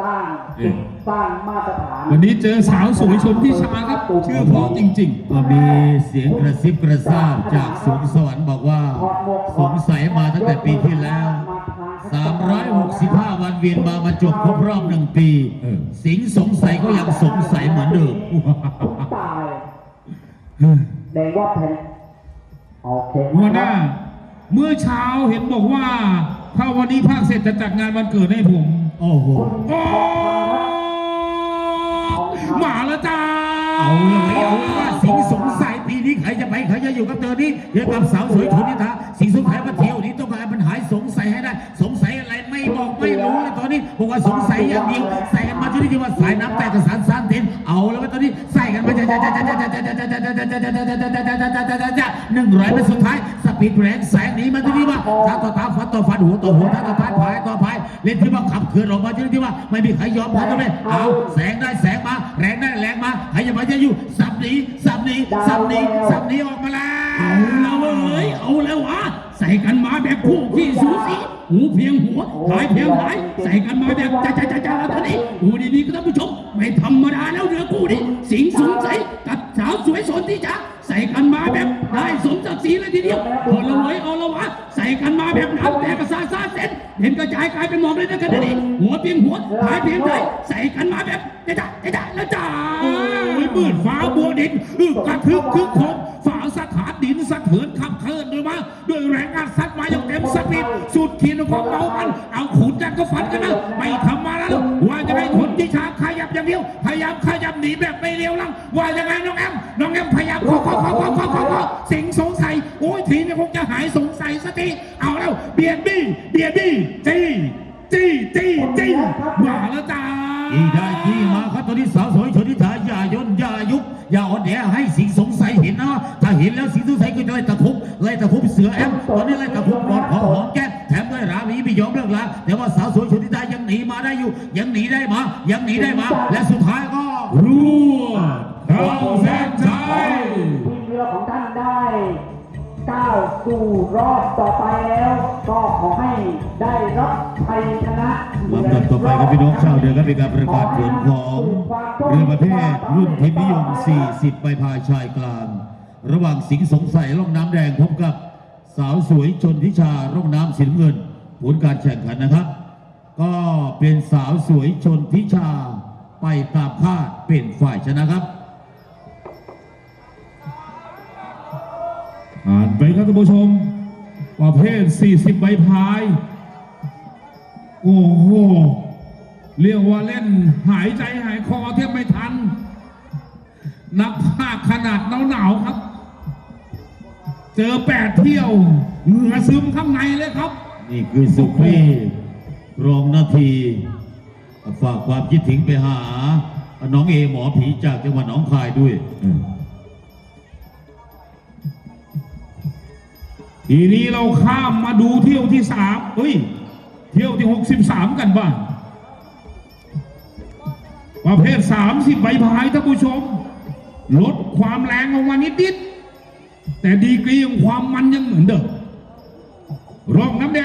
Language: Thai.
สร้างเอ๊ะสร้างมาตรฐานวันนี้เจอสาวสวยชมที่ชาครับ ชื่อเพราะจริงก็มีเสียงกระซิบกระซาบจากสวงสวรรค์บอกว่าสงสัยมาตั้งแต่ปีที่แล้ว 365 วันเวียนมามาจบครบรอบหนึ่งปีเออสิงห์สงสัยก็ยังสงสัยเหมือนเดิมตายๆแดงว่าแผ่นโอเคหัวหน้า เมื่อเช้าเห็นบอกว่า ถ้าวันนี้ภาคเสร็จจะจัดงานวันเกิดให้ผม โอ้โห โอ้มาแล้วจ้าเอาเลยเอาเลยว่าสิงห์สงสัยปีนี้ใครจะไปใครจะอยู่กับเธอนี้เกี่ยวกับสาวสวยชนนิทาสิงห์สงสัยมาเที่ยวนี้ต้องการมันหายสงสัยให้ได้ สงสัยอะไรไม่บอกไม่รู้เลยตอนนี้บอกว่าสงสัยอย่างเดียวใส่กันมาที่นี่ที่ว่าสายน้ำแตกกับสารสารเต็นเอาแล้วว่าตอนนี้ใส่กันมาจะจะจะจะจะจะจะจะจะจะจะจะจะจะจะจะหนึ่งร้อยเป็นสุดท้ายสปีดแรงแสงหนีมาที่นี่ว่าตาต่อตาฟันต่อฟันหัวต่อหัวตาต่อตาพายต่อพาย เล่นที่ว่าขับเขื่อนออกมาที่นี่ที่ว่าไม่มีใครยอมใครก็ไม่เอาแสงได้แสงมาแรงได้แรงมาใครจะมาจะอยู่สับหนีสับหนีสับหนีสับหนีออกมาแล้วเอาแล้วเว้ยเอาแล้ววะใส่กันมาแบบคู่ขี้สูสีหูเพียงหัวหายเพียงหายใส่กันมาแบบจ้าจ้าจ้าจ้าแล้วตอนนี้ดูดีๆก็ท่านผู้ชมไม่ธรรมดาแล้วเรือคู่นี้สิงห์สงสัยกับสาวสวยสนที่จ้าใส่กันมาแบบได้สมศักดิ์ศรีเลยทีเดียวเอาละเว้ยเอาละวะใส่กันมาแบบ เส้นเห็นกระจายกลายเป็นหมอกเลยนะกันนี่หัวเพียงหัวหายเพียงหายใส่กันมาแบบจ้าจ้าจ้าแล้วจ้าโอ้ยมืดฟ้าบัวดินอึกกระทึกคึกโคมฝาสถานดินสะเทือนขับเคลื่อนด้วยมาด้วยแรงอัดซัดมาอย่างเต็มสปีดสุดขีดของเบามันเอาขุนจันก็ฟันกันนะไม่ทำมาแล้วว่าจะให้คนที่ช้าขยับอย่างเดียวพยายามขยับหนีแบบไม่เลี้ยวหลังว่ายังไงน้องแอมน้องแอมพยายามขอขอขอขอขอขอขอสิงสงสัยโอ้ยทีนี้คงจะหายสงสัยสักที จี้จี้จี้จี้มาแล้วจ้าที่ได้ที่มาครับตอนนี้สาวสวยชนทิธาอย่าย่นอย่ายุบอย่าอ่อนแอให้สิงสงสัยเห็นนะถ้าเห็นแล้วสิงสงสัยก็จะไล่ตะคุบไล่ตะคุบเสือแอมตอนนี้ไล่ตะคุบกอดขอหอมแก้มแถมด้วยราวีไม่ยอมเลิกลาแต่ว่าสาวสวยชนทิธายังหนีมาได้อยู่ ยังหนีได้มายังหนีได้มา และสุดท้ายก็รัวเข้าเส้นชัยทีมเรือของท่านได้ ก้าวสู่รอบต่อไปแล้ว ก็ขอให้ได้รับชัยชนะลำดับต่อไปครับพี่น้องชาวเดือครับเป็นการประกาศผลของเรือประเภทรุ่นทีมนิยม 40 ใบพายชายกลาง ระหว่างสิงห์สงสัยล่องน้ำแดงพบกับสาวสวยชนทิชาร่องน้ำสีน้ำเงิน ผลการแข่งขันนะครับ ก็เป็นสาวสวยชนทิชาไปตามคาดเป็นฝ่ายชนะครับ ผ่านไปครับท่านผู้ชม ประเภท 40 ใบพาย โอ้โห เรียกว่าเล่นหายใจหายคอเทียบไม่ทัน นักภาคขนาดหนาวๆครับ เจอแปดเที่ยว เหงื่อซึมข้างในเลยครับ นี่คือสุขรีรองนาที ฝากความคิดถึงไปหา น้องเอหมอผีจากจังหวัดหนองคายด้วย ทีนี้เราข้ามมาดูเที่ยวที่สามเฮ้ย เที่ยวที่หกสิบสามกันบ้างประเภทสามสิบใบพายท่านผู้ชม ลดความแรงลงมานิดนิดแต่ดีกรีของความมันยังเหมือนเดิมรองน้ำแดง